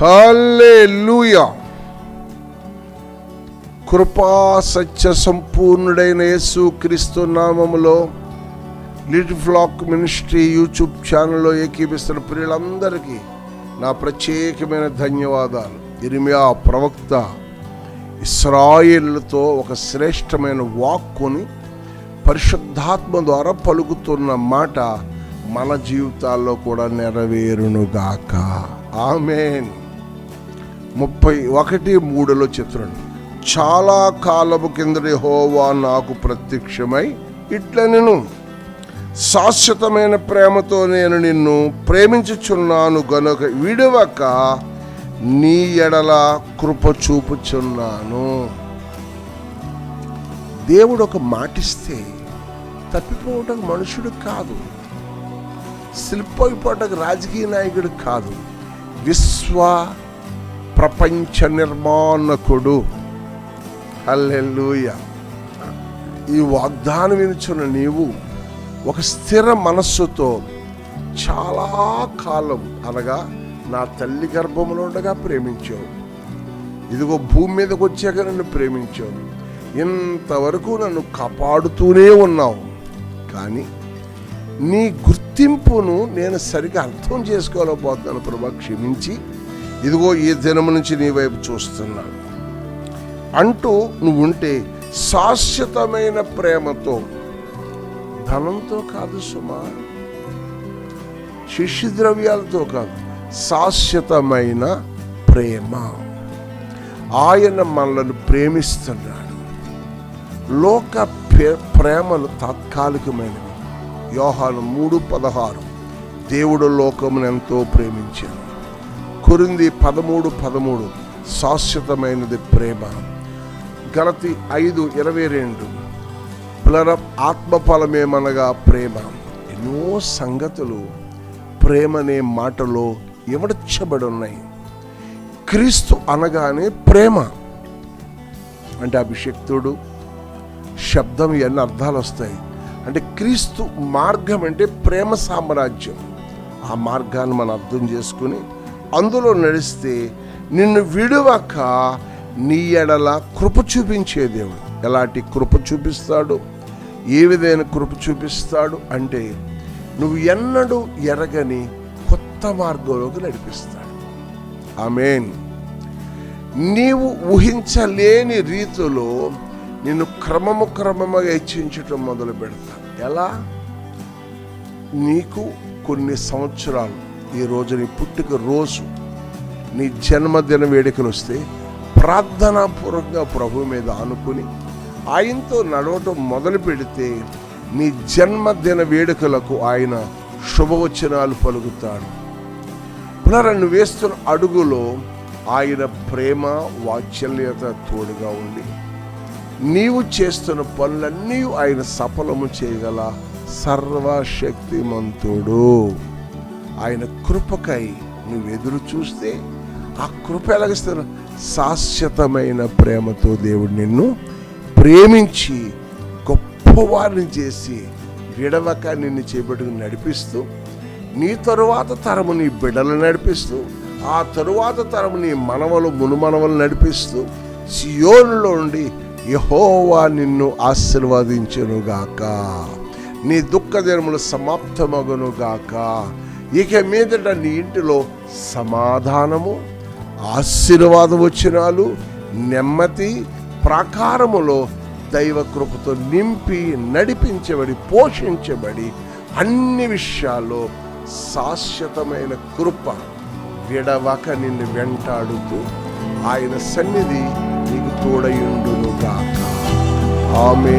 హల్లెలూయా. కృపా సత్య సంపూర్ణుడైన యేసు క్రీస్తు నామములో లిటిల్ ఫ్లాక్ మినిస్ట్రీ యూట్యూబ్ ఛానల్లో ఏకీపిస్తున్న ప్రియులందరికీ నా ప్రత్యేకమైన ధన్యవాదాలు. ఇరిమియా ప్రవక్త ఇస్రాయిల్తో ఒక శ్రేష్టమైన వాక్కుని పరిశుద్ధాత్మ ద్వారా పలుకుతున్న మాట మన జీవితాల్లో కూడా నెరవేరునుగాక. ఆమెన్. ముప్పై ఒకటి మూడులో చిత్రం చాలా కాలము కిందటి హోవా నాకు ప్రత్యక్షమై ఇట్ల నేను శాశ్వతమైన ప్రేమతో నేను నిన్ను ప్రేమించుచున్నాను గనుక విడవక నీ ఎడల కృప చూపుచున్నాను. దేవుడు ఒక మాటిస్తే తప్పిపోవటం మనుషుడు కాదు. శిల్పోయిపోవటం రాజకీయ నాయకుడు కాదు. విశ్వ ప్రపంచ నిర్మాణకుడు. హల్లెలూయ. ఈ వాగ్దానం వినుచున్న నీవు ఒక స్థిర మనస్సుతో చాలా కాలం అనగా నా తల్లి గర్భంలో ఉండగా ప్రేమించావు. ఇదిగో భూమి మీదకి వచ్చాక నన్ను ప్రేమించావు. ఇంతవరకు నన్ను కాపాడుతూనే ఉన్నావు. కానీ నీ గుర్తింపును నేను సరిగా అర్థం చేసుకోలేకపోతున్నాను. ప్రభా క్షమించి. ఇదిగో ఈ దినము నుంచి నీ వైపు చూస్తున్నాను. అంటూ నువ్వు ఉంటే శాశ్వతమైన ప్రేమతో ధనంతో కాదు సుమా శిష్య ద్రవ్యాలతో కాదు శాశ్వతమైన ప్రేమ. ఆయన మనలను ప్రేమిస్తున్నాడు. లోక ప్రే- ప్రేమలు తాత్కాలికమైనవి. యోహాను మూడు పదహారు. దేవుడు లోకమును ఎంతో ప్రేమించాడు. కొరింది పదమూడు పదమూడు శాశ్వతమైనది ప్రేమ. గలతి ఐదు ఇరవై రెండు. పునర ఆత్మఫలమేమనగా ప్రేమ. ఎన్నో సంగతులు ప్రేమ అనే మాటలో ఇమడచ్చబడి ఉన్నాయి క్రీస్తు అనగానే ప్రేమ. అంటే అభిషక్తుడు శబ్దం ఇవన్నీ అర్థాలు వస్తాయి? అంటే క్రీస్తు మార్గం అంటే ప్రేమ సామ్రాజ్యం. ఆ మార్గాన్ని మనం అర్థం చేసుకుని అందులో నడిస్తే నిన్ను విడువక నీ ఎడల కృప చూపించే దేవుడు. ఎలాంటి కృప చూపిస్తాడు? ఏ విధమైన కృప చూపిస్తాడు అంటే నువ్వు ఎన్నడూ ఎరగని కొత్త మార్గంలోకి నడిపిస్తాడు. ఆమెన్. నీవు ఊహించలేని రీతిలో నిన్ను క్రమము క్రమముగా హెచ్చించటం మొదలు పెడతాను ఎలా? నీకు కొన్ని సంవత్సరాలు ఈ రోజు నీ పుట్టుక రోజు నీ జన్మదిన వేడుకలు వస్తే ప్రార్థనాపూర్వకంగా ప్రభు మీద ఆనుకుని ఆయనతో నడవటం మొదలు పెడితే నీ జన్మదిన వేడుకలకు ఆయన శుభవచనాలు పలుకుతాడు. పునరన్ను వేస్తున్న అడుగులో ఆయన ప్రేమ వాత్సల్యత తోడుగా ఉండి నీవు చేస్తున్న పనులన్నీ ఆయన సఫలము చేయగల సర్వశక్తిమంతుడు. ఆయన కృపకై నువ్వు ఎదురు చూస్తే ఆ కృప ఎలాగిస్తారు శాశ్వతమైన ప్రేమతో దేవుడు నిన్ను ప్రేమించి గొప్పవారిని చేసి విడవక నిన్ను చేపట్టుకు నడిపిస్తూ నీ తరువాత తరము నీ బిడ్డలు నడిపిస్తూ ఆ తరువాత తరము నీ మనవలు మునుమనవలు నడిపిస్తూ సియోనులో ఉండి యహోవా నిన్ను ఆశీర్వదించునుగాక. నీ దుఃఖ దినములు సమాప్తమగునుగాక. ఇక మీదట నీ ఇంటిలో సమాధానము ఆశీర్వాద వచనాలు నెమ్మది ప్రాకారములో దైవ కృపతో నింపి నడిపించబడి పోషించబడి అన్ని విషయాల్లో శాశ్వతమైన కృప విడవక నిన్ను వెంటాడుతూ ఆయన సన్నిధి నీకు తోడయుండునుగాక. ఆమె